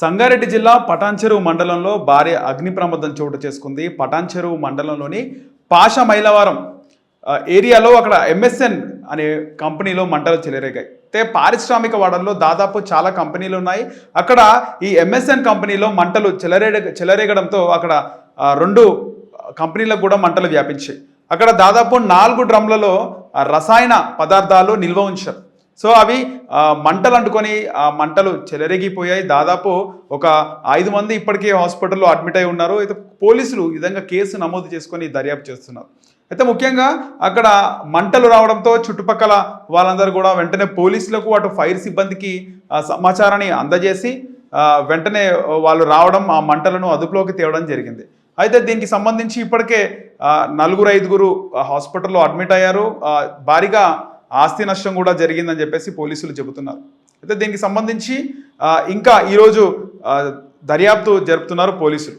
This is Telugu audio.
సంగారెడ్డి జిల్లా పటాన్చెరువు మండలంలో భారీ అగ్ని ప్రమాదం చోటు చేసుకుంది. పటాన్చెరువు మండలంలోని పాష మైలవరం ఏరియాలో అక్కడ ఎంఎస్ఎన్ అనే కంపెనీలో మంటలు చెలరేగాయి. అయితే పారిశ్రామిక వాడల్లో దాదాపు చాలా కంపెనీలు ఉన్నాయి. అక్కడ ఈ ఎంఎస్ఎన్ కంపెనీలో మంటలు చెలరేగ చెలరేగడంతో అక్కడ రెండు కంపెనీలకు కూడా మంటలు వ్యాపించాయి. అక్కడ దాదాపు నాలుగు డ్రమ్లలో రసాయన పదార్థాలు నిల్వ ఉంచారు. సో అవి మంటలు అంటుకొని ఆ మంటలు చెలరేగిపోయాయి. దాదాపు ఒక ఐదు మంది ఇప్పటికే హాస్పిటల్లో అడ్మిట్ అయి ఉన్నారు. అయితే పోలీసులు ఈ విధంగా కేసు నమోదు చేసుకొని దర్యాప్తు చేస్తున్నారు. అయితే ముఖ్యంగా అక్కడ మంటలు రావడంతో చుట్టుపక్కల వాళ్ళందరూ కూడా వెంటనే పోలీసులకు అటు ఫైర్ సిబ్బందికి సమాచారాన్ని అందజేసి వెంటనే వాళ్ళు రావడం ఆ మంటలను అదుపులోకి తేవడం జరిగింది. అయితే దీనికి సంబంధించి ఇప్పటికే నలుగురు ఐదుగురు హాస్పిటల్లో అడ్మిట్ అయ్యారు. భారీగా ఆస్తి నష్టం కూడా జరిగిందని చెప్పేసి పోలీసులు చెబుతున్నారు. అయితే దీనికి సంబంధించి ఇంకా ఈరోజు దర్యాప్తు జరుపుతున్నారు పోలీసులు.